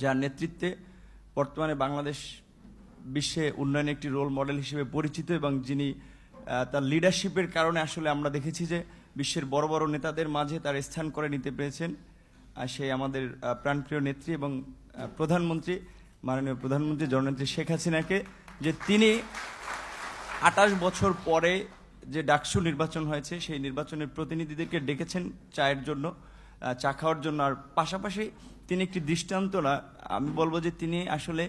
যার নেতৃত্বে বর্তমানে বাংলাদেশ বিশ্বে উন্নয়নে একটি রোল মডেল হিসেবে পরিচিত এবং যিনি তার লিডারশিপের কারণে আসলে আমরা দেখেছি যে বিশ্বের বড় বড় নেতাদের মাঝে তার স্থান করে নিতে পেরেছেন। সেই আমাদের প্রাণপ্রিয় নেত্রী এবং প্রধানমন্ত্রী, মাননীয় প্রধানমন্ত্রী জননেত্রী শেখ হাসিনাকে, যে তিনি আঠাশ বছর পরে যে ডাকসু নির্বাচন হয়েছে, সেই নির্বাচনের প্রতিনিধিদেরকে ডেকেছেন চায়ের জন্য চা খাওয়ার জন্য। আর পাশাপাশি তিনি একটি দৃষ্টান্ত না আমি বলব যে তিনি আসলে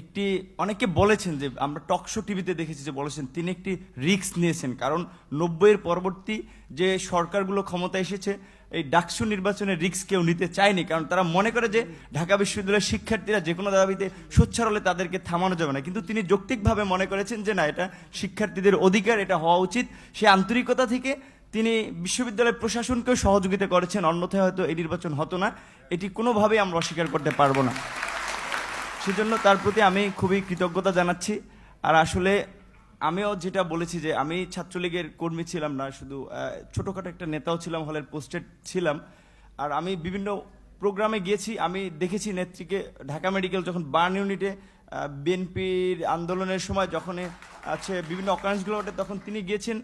একটি, অনেকে বলেছেন যে, আমরা টকশো টিভিতে দেখেছি যে বলেছেন, তিনি একটি রিস্ক নিয়েছেন। কারণ নব্বইয়ের পরবর্তী যে সরকারগুলো ক্ষমতা এসেছে, এই ডাকসু নির্বাচনের রিক্স কেউ নিতে চায়নি। কারণ তারা মনে করে যে ঢাকা বিশ্ববিদ্যালয়ের শিক্ষার্থীরা যে কোনো দাবিতে সোচ্চার হলে তাদেরকে থামানো যাবে না। কিন্তু তিনি যৌক্তিকভাবে মনে করেছেন যে না, এটা শিক্ষার্থীদের অধিকার, এটা হওয়া উচিত। সে আন্তরিকতা থেকে তিনি বিশ্ববিদ্যালয় প্রশাসনকেও সহযোগিতা করেছেন, অন্যথায় হয়তো এই নির্বাচন হতো না। এটি কোনোভাবেই আমরা অস্বীকার করতে পারব না। সেজন্য তার প্রতি আমি খুবই কৃতজ্ঞতা জানাচ্ছি। আর আসলে আমিও যেটা বলেছি যে আমি ছাত্রলীগের কর্মী ছিলাম না, শুধু ছোটোখাটো একটা নেতাও ছিলাম, হলের পোস্টেড ছিলাম। আর আমি বিভিন্ন প্রোগ্রামে গিয়েছি, আমি দেখেছি নেত্রীকে ঢাকা মেডিকেল যখন বার্ন ইউনিটে বিএনপির আন্দোলনের সময় যখন আছে, বিভিন্ন অকারেন্সগুলো ওঠে, তখন তিনি গিয়েছেন।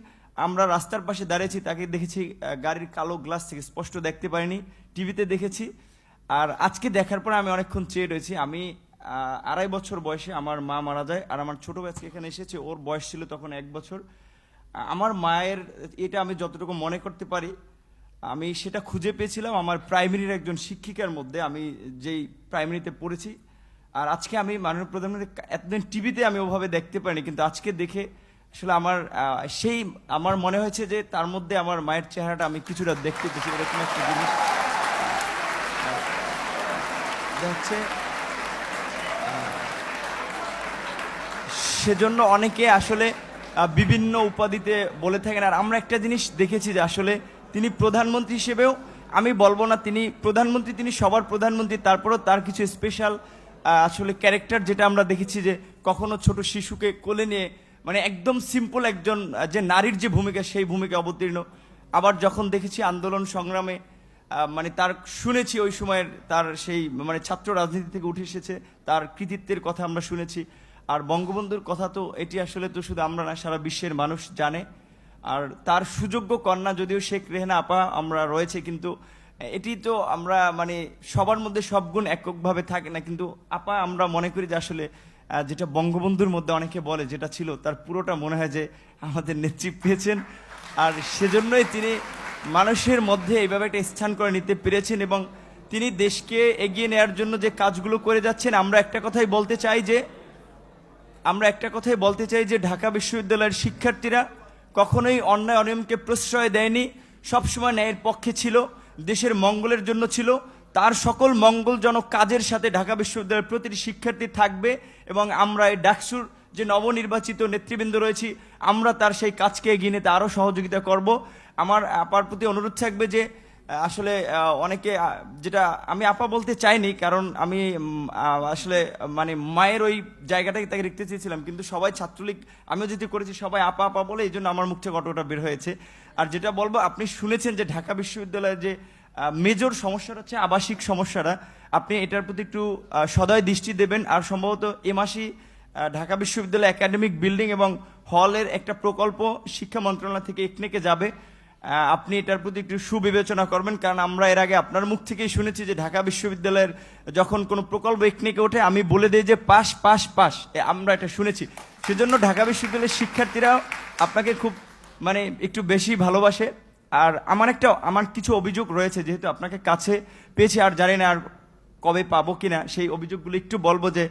আমরা রাস্তার পাশে দাঁড়িয়েছি, তাকে দেখেছি গাড়ির কালো গ্লাস থেকে স্পষ্ট দেখতে পারিনি টিভিতে দেখেছি। আর আজকে দেখার পরে আমি অনেকক্ষণ চেয়ে রয়েছি। আমি আড়াই বছর বয়সে আমার মা মারা যায় আর আমার ছোট ব্যাচকে এখানে এসেছে। ওর বয়স ছিল তখন এক বছর। আমার মায়ের এটা আমি যতটুকু মনে করতে পারি, আমি সেটা খুঁজে পেয়েছিলাম আমার প্রাইমারির একজন শিক্ষিকার মধ্যে। আমি যেই প্রাইমারিতে পড়েছি। আর আজকে আমি মাননীয় প্রধানমন্ত্রী এতদিন টিভিতে আমি ওভাবে দেখতে পারিনি, কিন্তু আজকে দেখে আসলে আমার সেই আমার মনে হয়েছে যে তার মধ্যে আমার মায়ের চেহারাটা আমি কিছুটা দেখতে পেয়েছি, এরকম একটা জিনিস। হচ্ছে সেজন্য অনেকে আসলে বিভিন্ন উপাধিতে বলে থাকেন। আর আমরা একটা জিনিস দেখেছি যে আসলে তিনি প্রধানমন্ত্রী হিসেবেও, আমি বলব না তিনি প্রধানমন্ত্রী, তিনি সবার প্রধানমন্ত্রী, তারপরেও তার কিছু স্পেশাল আসলে ক্যারেক্টার যেটা আমরা দেখেছি যে কখনো ছোট শিশুকে কোলে নিয়ে মানে একদম সিম্পল একজন যে নারীর যে ভূমিকা, সেই ভূমিকা অবতীর্ণ। আবার যখন দেখেছি আন্দোলন সংগ্রামে মানে তার, শুনেছি ওই সময়ের তার সেই মানে ছাত্র রাজনীতি থেকে উঠে এসেছে, তার কৃতিত্বের কথা আমরা শুনেছি। আর বঙ্গবন্ধুর কথা তো, এটি আসলে তো শুধু আমরা না, সারা বিশ্বের মানুষ জানে। আর তার সুযোগ্য কন্যা যদিও শেখ রেহানা আপা, আমরা রয়েছে কিন্তু, এটি তো আমরা মানে সবার মধ্যে সব গুণ এককভাবে থাকে না। কিন্তু আপা, আমরা মনে করি যে আসলে যেটা বঙ্গবন্ধুর মধ্যে অনেকে বলে, যেটা ছিল তার পুরোটা মনে হয় যে আমাদের নেত্রী পেয়েছেন। আর সেজন্যই তিনি মানুষের মধ্যে এইভাবে একটা স্থান করে নিতে পেরেছেন এবং তিনি দেশকে এগিয়ে নেওয়ার জন্য যে কাজগুলো করে যাচ্ছেন, আমরা একটা কথাই বলতে চাই যে, আমরা একটা কথাই বলতে চাই যে, ঢাকা বিশ্ববিদ্যালয়ের শিক্ষার্থীরা কখনোই অন্যায় অনিয়মকে প্রশ্রয় দেয়নি। সবসময় ন্যায়ের পক্ষে ছিল, দেশের মঙ্গলের জন্য ছিল। তার সকল মঙ্গলজনক কাজের সাথে ঢাকা বিশ্ববিদ্যালয়ের প্রতিটি শিক্ষার্থী থাকবে এবং আমরা এই ডাকসুর যে নবনির্বাচিত নেতৃবৃন্দ রয়েছি, আমরা তার সেই কাজকে এগিয়ে নিতে আরও সহযোগিতা করব। আমার আপার প্রতি অনুরোধ থাকবে যে, আসলে অনেকে যেটা আমি আপা বলতে চাইনি, কারণ আমি আসলে মানে মায়ের ওই জায়গাটাকে তাকে রাখতে চেয়েছিলাম, কিন্তু সবাই ছাত্রলীগ, আমিও যেটি করেছি, সবাই আপা আপা বলে এই জন্য আমার মুখ থেকে অটোটা বের হয়েছে। আর যেটা বলব, আপনি শুনেছেন যে ঢাকা বিশ্ববিদ্যালয়ের যে মেজর সমস্যাটা হচ্ছে আবাসিক সমস্যাটা আপনি এটার প্রতি একটু সদয় দৃষ্টি দেবেন। আর সম্ভবত এ মাসেই ঢাকা বিশ্ববিদ্যালয় একাডেমিক বিল্ডিং এবং হলের একটা প্রকল্প শিক্ষা মন্ত্রণালয় থেকে একনেকে যাবে। আপনি এটার প্রতি একটু সুবিবেচনা করবেন। কারণ আমরা এর আগে আপনার মুখ থেকেই শুনেছি যে ঢাকা বিশ্ববিদ্যালয়ের যখন কোনো প্রকল্প একনেকে ওঠে, আমি বলে দিই যে পাস পাস। এ, আমরা এটা শুনেছি। সেজন্য ঢাকা বিশ্ববিদ্যালয়ের শিক্ষার্থীরাও আপনাকে খুব মানে একটু বেশি ভালোবাসে। আর আমার একটা, আমার কিছু অভিযোগ রয়েছে যেহেতু আপনাকে কাছে পেয়েছি, আর জানি না আর কবে পাবো কিনা, সেই অভিযোগগুলো একটু বলব যে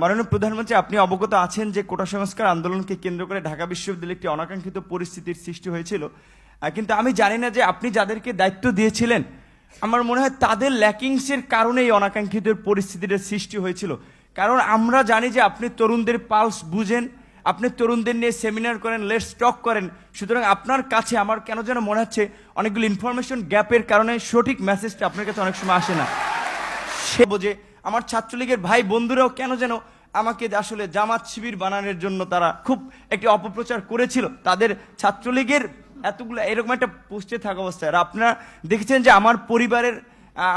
মাননীয় প্রধানমন্ত্রী, আপনি অবগত আছেন যে কোটা সংস্কার আন্দোলনকে কেন্দ্র করে ঢাকা বিশ্ববিদ্যালয়ে একটি অনাকাঙ্ক্ষিত পরিস্থিতির সৃষ্টি হয়েছিল। কিন্তু আমি জানি না যে আপনি যাদেরকে দায়িত্ব দিয়েছিলেন, আমার মনে হয় তাদের ল্যাকিংসের কারণে এই অনাকাঙ্ক্ষিত পরিস্থিতির সৃষ্টি হয়েছিল। কারণ আমরা জানি যে আপনি তরুণদের পালস বুঝেন আপনি তরুণদের নিয়ে সেমিনার করেন লেটস স্টক করেন। সুতরাং আপনার কাছে আমার কেন যেন মনে হচ্ছে অনেকগুলো ইনফরমেশন গ্যাপের কারণে সঠিক মেসেজটা আপনার কাছে অনেক সময় আসে না। সে বোঝে, আমার ছাত্রলীগের ভাই বন্ধুরাও কেন যেন আমাকে আসলে জামাত শিবির বানানোর জন্য তারা খুব একটি অপপ্রচার করেছিল। তাদের ছাত্রলীগের এতগুলো, এরকম একটা পোস্টে থাকা অবস্থায়। আর আপনারা দেখেছেন যে আমার পরিবারের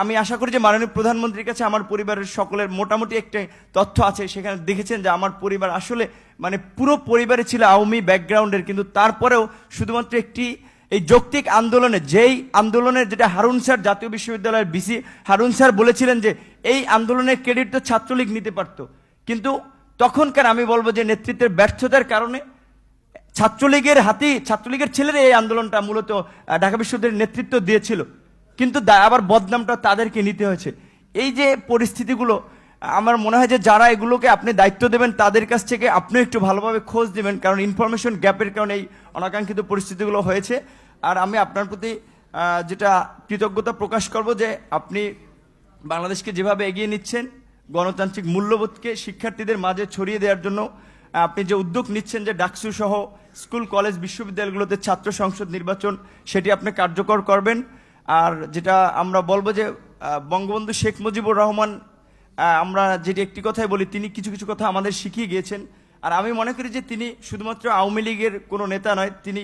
আমি আশা করি যে মাননীয় প্রধানমন্ত্রীর কাছে আমার পরিবারের সকলের মোটামুটি একটা তথ্য আছে। সেখানে দেখেছেন যে আমার পরিবার আসলে মানে পুরো পরিবারে ছিল আওয়ামী ব্যাকগ্রাউন্ডের, কিন্তু তারপরেও শুধুমাত্র একটি এই যৌক্তিক আন্দোলনে, যেই আন্দোলনের যেটা হারুন স্যার জাতীয় বিশ্ববিদ্যালয়ের বিসি হারুন স্যার বলেছিলেন যে এই আন্দোলনের ক্রেডিট তো ছাত্রলীগ নিতে পারত। কিন্তু তখনকার আমি বলব যে নেতৃত্বের ব্যর্থতার কারণে ছাত্রলীগের হাতি ছাত্রলীগের ছেলেরা এই আন্দোলনটা মূলত ঢাকা বিশ্ববিদ্যালয়ের নেতৃত্ব দিয়েছিল। কিন্তু আবার বদনামটা তাদেরকে নিতে হয়েছে। এই যে পরিস্থিতিগুলো, আমার মনে হয় যে যারা এগুলোকে আপনি দায়িত্ব দেবেন, তাদের কাছ থেকে আপনি একটু ভালোভাবে খোঁজ দেবেন কারণ ইনফরমেশন গ্যাপের কারণে এই অনাকাঙ্ক্ষিত পরিস্থিতিগুলো হয়েছে। আর আমি আপনার প্রতি যেটা কৃতজ্ঞতা প্রকাশ করব যে আপনি বাংলাদেশকে যেভাবে এগিয়ে নিচ্ছেন, গণতান্ত্রিক মূল্যবোধকে শিক্ষার্থীদের মাঝে ছড়িয়ে দেওয়ার জন্য, আপনি যে উদ্যোগ নিচ্ছেন যে ডাকসু সহ স্কুল, কলেজ, বিশ্ববিদ্যালয়গুলোতে ছাত্র সংসদ নির্বাচন, সেটি আপনি কার্যকর করবেন। আর যেটা আমরা বলব যে বঙ্গবন্ধু শেখ মুজিবুর রহমান আমরা যেটি একটি কথাই বলি, তিনি কিছু কিছু কথা আমাদের শিখিয়ে গিয়েছেন। আর আমি মনে করি যে তিনি শুধুমাত্র আওয়ামী লীগের কোনো নেতা নয়, তিনি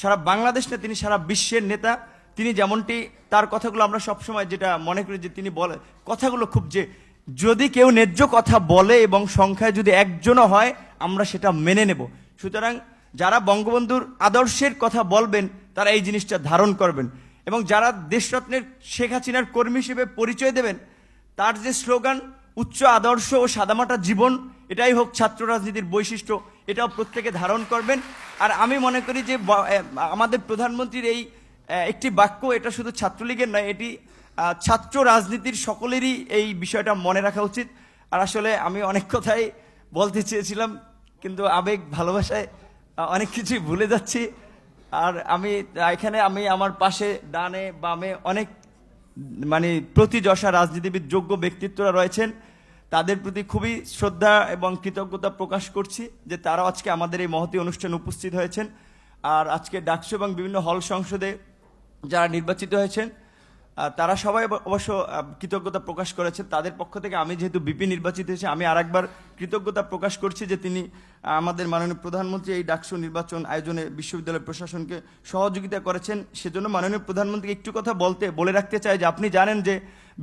সারা বাংলাদেশ না তিনি সারা বিশ্বের নেতা। তিনি যেমনটি তার কথাগুলো আমরা সবসময় যেটা মনে করি যে তিনি বলে, কথাগুলো খুব যে, যদি কেউ ন্যায্য কথা বলে এবং সংখ্যায় যদি একজনও হয়, আমরা সেটা মেনে নেব। সুতরাং যারা বঙ্গবন্ধুর আদর্শের কথা বলবেন, তারা এই জিনিসটা ধারণ করবেন। এবং যারা দেশরত্নের শেখ হাসিনার কর্মী হিসেবে পরিচয় দেবেন, তার যে স্লোগান, উচ্চ আদর্শ ও সাদামাটা জীবন এটাই হোক ছাত্র রাজনীতির বৈশিষ্ট্য, এটাও প্রত্যেকে ধারণ করবেন। আর আমি মনে করি যে আমাদের প্রধানমন্ত্রীর এই একটি বাক্য, এটা শুধু ছাত্রলীগের নয়, এটি ছাত্র রাজনীতির সকলেরই এই বিষয়টা মনে রাখা উচিত। আর আসলে আমি অনেক কথাই বলতে চেয়েছিলাম, কিন্তু আবেগ, ভালোবাসায় অনেক কিছুই ভুলে যাচ্ছি। আর আমি, এখানে আমি আমার পাশে, ডানে, বামে অনেক মানে প্রতিযশা রাজনীতিবিদ যোগ্য ব্যক্তিত্বরা রয়েছেন। তাদের প্রতি খুবই শ্রদ্ধা এবং কৃতজ্ঞতা প্রকাশ করছি যে তারা আজকে আমাদের এই মহতি অনুষ্ঠান উপস্থিত হয়েছেন। আর আজকে ডাকসু এবং বিভিন্ন হল সংসদে যারা নির্বাচিত হয়েছেন তারা সবাই অবশ্য কৃতজ্ঞতা প্রকাশ করেছেন তাদের পক্ষ থেকে আমি যেহেতু বিপি নির্বাচিত হয়েছি, আমি আরেকবার কৃতজ্ঞতা প্রকাশ করছি যে তিনি আমাদের মাননীয় প্রধানমন্ত্রী এই ডাকসু নির্বাচন আয়োজনে বিশ্ববিদ্যালয় প্রশাসনকে সহযোগিতা করেছেন। সেজন্য মাননীয় প্রধানমন্ত্রী একটু কথা বলতে, বলে রাখতে চাই যে আপনি জানেন যে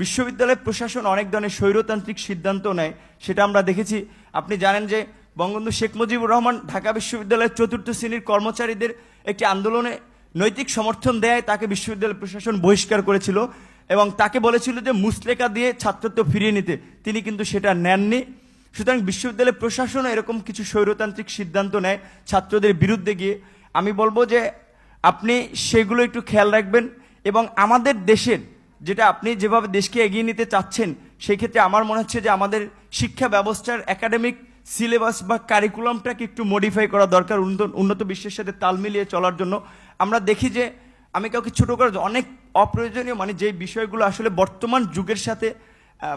বিশ্ববিদ্যালয় প্রশাসন অনেক ধরনের স্বৈরতান্ত্রিক সিদ্ধান্ত নেয়, সেটা আমরা দেখেছি। আপনি জানেন যে বঙ্গবন্ধু শেখ মুজিবুর রহমান ঢাকা বিশ্ববিদ্যালয়ের চতুর্থ শ্রেণির কর্মচারীদের একটি আন্দোলনে নৈতিক সমর্থন দেয়, তাকে বিশ্ববিদ্যালয় প্রশাসন বহিষ্কার করেছিল এবং তাকে বলেছিল যে মুসলেকা দিয়ে ছাত্রত্ব ফিরিয়ে নিতে। তিনি কিন্তু সেটা নেননি। সুতরাং বিশ্ববিদ্যালয় প্রশাসনও এরকম কিছু স্বৈরতান্ত্রিক সিদ্ধান্ত নেয় ছাত্রদের বিরুদ্ধে গিয়ে। আমি বলব যে আপনি সেগুলো একটু খেয়াল রাখবেন এবং আমাদের দেশের যেটা আপনি যেভাবে দেশকে এগিয়ে নিতে চাচ্ছেন, সেই ক্ষেত্রে আমার মনে হচ্ছে যে আমাদের শিক্ষা ব্যবস্থার একাডেমিক সিলেবাস বা কারিকুলামটাকে একটু মডিফাই করা দরকার, উন্নত বিশ্বের সাথে তাল মিলিয়ে চলার জন্য। আমরা দেখি যে, আমি কাউকে ছোটো করে অনেক অপ্রয়োজনীয় মানে যে বিষয়গুলো আসলে বর্তমান যুগের সাথে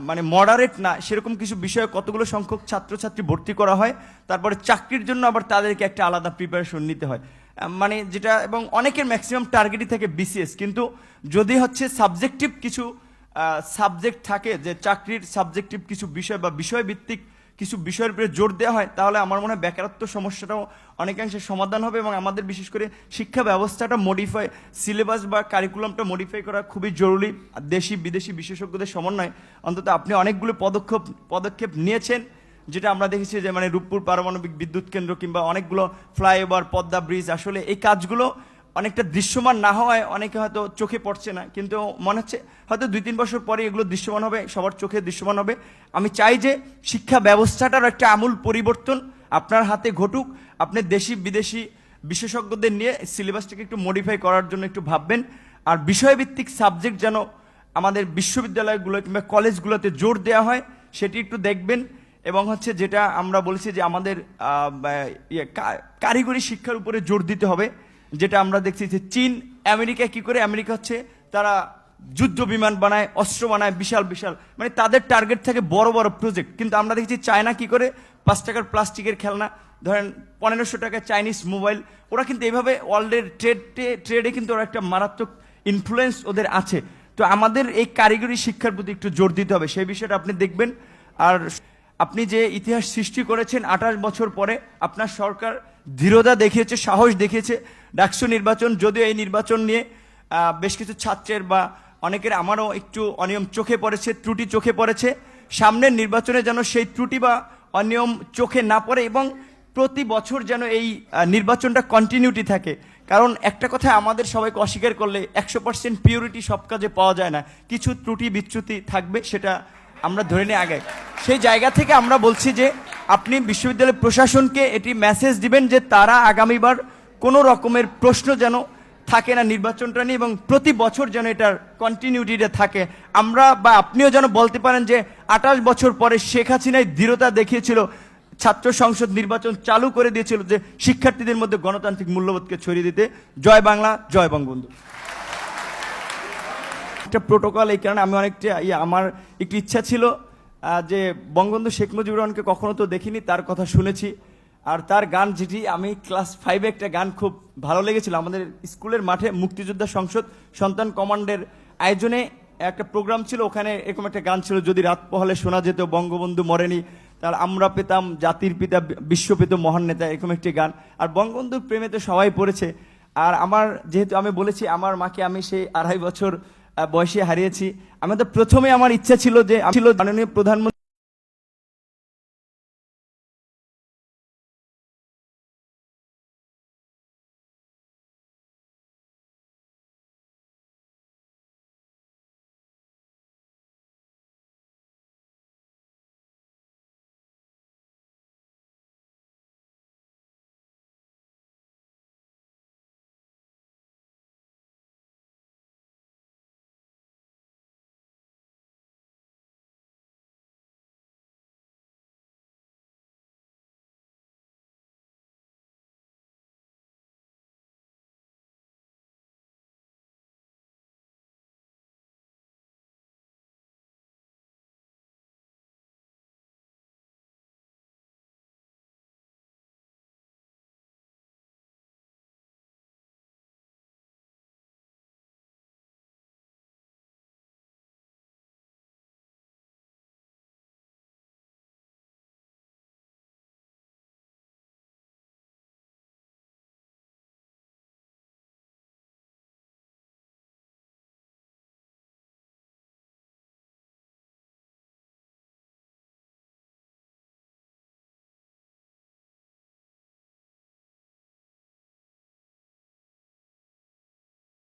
মানে মডারেট না, সেরকম কিছু বিষয়ে কতগুলো সংখ্যক ছাত্রছাত্রী ভর্তি করা হয়, তারপরে চাকরির জন্য আবার তাদেরকে একটা আলাদা প্রিপারেশন নিতে হয়। মানে যেটা, এবং অনেকের ম্যাক্সিমাম টার্গেটই থাকে বিসিএস কিন্তু যদি হচ্ছে সাবজেক্টিভ কিছু সাবজেক্ট থাকে, যে চাকরির সাবজেক্টিভ কিছু বিষয় বা বিষয়ভিত্তিক কিছু বিষয়ের উপরে জোর দেওয়া হয়, তাহলে আমার মনে হয় বেকারত্ব সমস্যাটাও অনেকাংশে সমাধান হবে এবং আমাদের বিশেষ করে শিক্ষা ব্যবস্থাটা মডিফাই সিলেবাস বা কারিকুলামটা মডিফাই করা খুবই জরুরি। দেশি, বিদেশি বিশেষজ্ঞদের সমন্বয় অন্তত আপনি অনেকগুলো পদক্ষেপ পদক্ষেপ নিয়েছেন, যেটা আমরা দেখেছি যে মানে রূপপুর পারমাণবিক বিদ্যুৎ কেন্দ্র কিংবা অনেকগুলো ফ্লাইওভার, পদ্মা ব্রিজ, আসলে এই কাজগুলো অনেকটা দৃশ্যমান না হওয়ায় অনেকে হয়তো চোখে পড়ছে না কিন্তু মনে হচ্ছে হয়তো দুই তিন বছর পরে এগুলো দৃশ্যমান হবে সবার চোখে দৃশ্যমান হবে। আমি চাই যে শিক্ষা ব্যবস্থাটার একটা আমূল পরিবর্তন আপনার হাতে ঘটুক আপনি দেশি বিদেশি বিশেষজ্ঞদের নিয়ে সিলেবাসটাকে একটু মডিফাই করার জন্য একটু ভাববেন। আর বিষয়ভিত্তিক সাবজেক্ট যেন আমাদের বিশ্ববিদ্যালয়গুলো কিংবা কলেজগুলোতে জোর দেওয়া হয় সেটি একটু দেখবেন। এবং হচ্ছে যেটা আমরা বলেছি যে আমাদের ইয়ে, কারিগরি শিক্ষার উপরে জোর দিতে হবে। যেটা আমরা দেখছি যে চীন আমেরিকা কি করে? আমেরিকা হচ্ছে তারা যুদ্ধ বিমান বানায়, অস্ত্র বানায়, বিশাল বিশাল। মানে তাদের টার্গেট থাকে বড় বড় প্রজেক্ট কিন্তু আমরা দেখছি চায়না কি করে? পাঁচ টাকার প্লাস্টিকের খেলনা, ধরেন পনেরোশো টাকা চাইনিজ মোবাইল ওরা কিন্তু এইভাবে ওয়ার্ল্ডের ট্রেডে ট্রেডে কিন্তু ওরা একটা মারাত্মক ইনফ্লুয়েন্স ওদের আছে। তো আমাদের এই কারিগরি শিক্ষার প্রতি একটু জোর দিতে হবে। সেই বিষয়টা আপনি দেখবেন। আর আপনি যে ইতিহাস সৃষ্টি করেছেন আঠাশ বছর পরে, আপনার সরকার দৃঢ়তা দেখিয়েছে, সাহস দেখিয়েছে। ডাকসু নির্বাচন, যদিও এই নির্বাচন নিয়ে বেশ কিছু ছাত্রের বা অনেকের আমারও একটু অনিয়ম চোখে পড়েছে, ত্রুটি চোখে পড়েছে। সামনের নির্বাচনে যেন সেই ত্রুটি বা অনিয়ম চোখে না পড়ে এবং প্রতি বছর যেন এই নির্বাচনটা কন্টিনিউটি থাকে। কারণ একটা কথা আমাদের সবাইকে অস্বীকার করলে একশো পার্সেন্ট পিউরিটি সব কাজে পাওয়া যায় না। কিছু ত্রুটি বিচ্যুতি থাকবে, সেটা আমরা ধরে নিয়ে আগে। সেই জায়গা থেকে আমরা বলছি যে, আপনি বিশ্ববিদ্যালয় প্রশাসনকে এটি মেসেজ দিবেন যে তারা আগামীবার কোনো রকমের প্রশ্ন যেন থাকে না নির্বাচনটা নিয়ে এবং প্রতি বছর যেন এটার কন্টিনিউটিটা থাকে। আমরা বা আপনিও যেন বলতে পারেন যে আঠাশ বছর পরে শেখ হাসিনাই দৃঢ়তা দেখিয়েছিল ছাত্র সংসদ নির্বাচন চালু করে দিয়েছিল যে শিক্ষার্থীদের মধ্যে গণতান্ত্রিক মূল্যবোধকে ছড়িয়ে দিতে। জয় বাংলা জয় বঙ্গবন্ধু। একটা প্রোটোকল এই কারণে আমি অনেকটা ইয়ে, আমার একটি ইচ্ছা ছিল যে বঙ্গবন্ধু শেখ মুজিবুর রহমানকে কখনো তো দেখিনি তার কথা শুনেছি। আর তার গান যেটি, আমি ক্লাস ফাইভে একটা গান খুব ভালো লেগেছিল। আমাদের স্কুলের মাঠে মুক্তিযোদ্ধা সংসদ সন্তান কমান্ডের আয়োজনে একটা প্রোগ্রাম ছিল, ওখানে এরকম একটা গান ছিল, যদি রাত পহলে শোনা যেত, বঙ্গবন্ধু মরেনি, তার আমরা পেতাম, জাতির পিতা বিশ্ব পেত মহান নেতা, এরকম একটি গান। আর বঙ্গবন্ধুর প্রেমে তো সবাই পড়েছে। আর আমার, যেহেতু আমি বলেছি, আমার মাকে আমি সেই আড়াই বছর বয়সে হারিয়েছি। আমি তো প্রথমে আমার ইচ্ছা ছিল যে ছিল মাননীয় প্রধানমন্ত্রী